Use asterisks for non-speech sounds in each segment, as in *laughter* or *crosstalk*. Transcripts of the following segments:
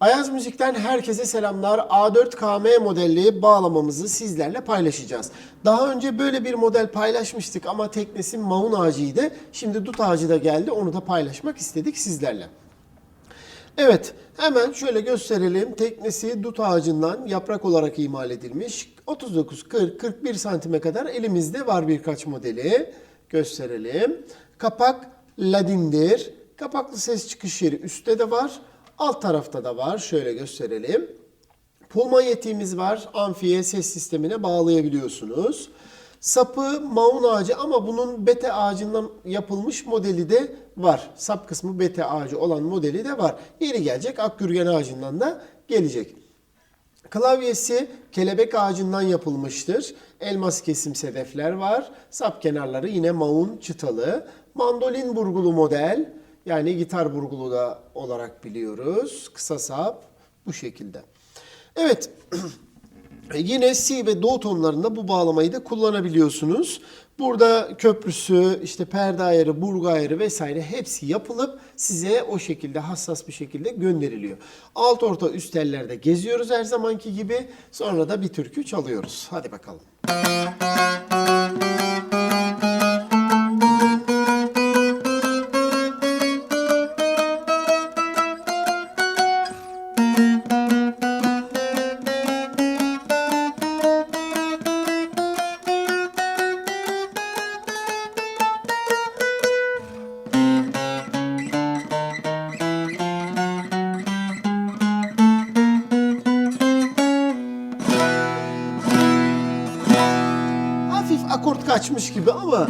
Ayaz Müzik'ten herkese selamlar. A4KM modelli bağlamamızı sizlerle paylaşacağız. Daha önce böyle bir model paylaşmıştık ama teknesi maun ağacıydı. Şimdi dut ağacı da geldi. Onu da paylaşmak istedik sizlerle. Evet, hemen şöyle gösterelim. Teknesi dut ağacından yaprak olarak imal edilmiş. 39, 40, 41 santime kadar elimizde var birkaç modeli. Gösterelim. Kapak ladindir. Kapaklı ses çıkış yeri üstte de var. Alt tarafta da var. Şöyle gösterelim. Pulma yetiğimiz var. Amfiye ses sistemine bağlayabiliyorsunuz. Sapı maun ağacı ama bunun bete ağacından yapılmış modeli de var. Sap kısmı bete ağacı olan modeli de var. Yeri gelecek akgürgen ağacından da gelecek. Klavyesi kelebek ağacından yapılmıştır. Elmas kesim sedefler var. Sap kenarları yine maun çıtalı. Mandolin burgulu model. Yani gitar burgulu da olarak biliyoruz. Kısa sap bu şekilde. Evet. *clears throat* Yine si ve do tonlarında bu bağlamayı da kullanabiliyorsunuz. Burada köprüsü, işte perde ayarı, burgu ayarı vesaire hepsi yapılıp size o şekilde hassas bir şekilde gönderiliyor. Alt orta üst tellerde geziyoruz her zamanki gibi. Sonra da bir türkü çalıyoruz. Hadi bakalım. Hafif akort kaçmış gibi ama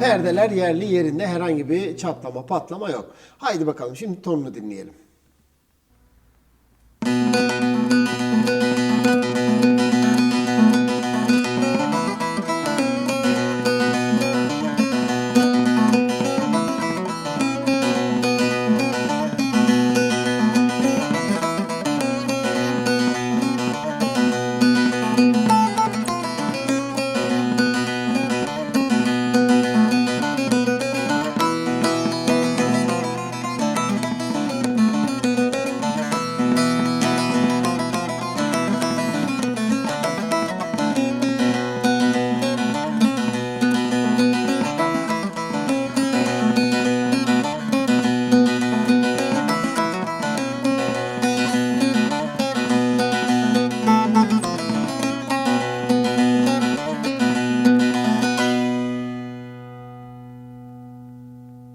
perdeler yerli yerinde herhangi bir çatlama patlama yok. Haydi bakalım şimdi tonunu dinleyelim.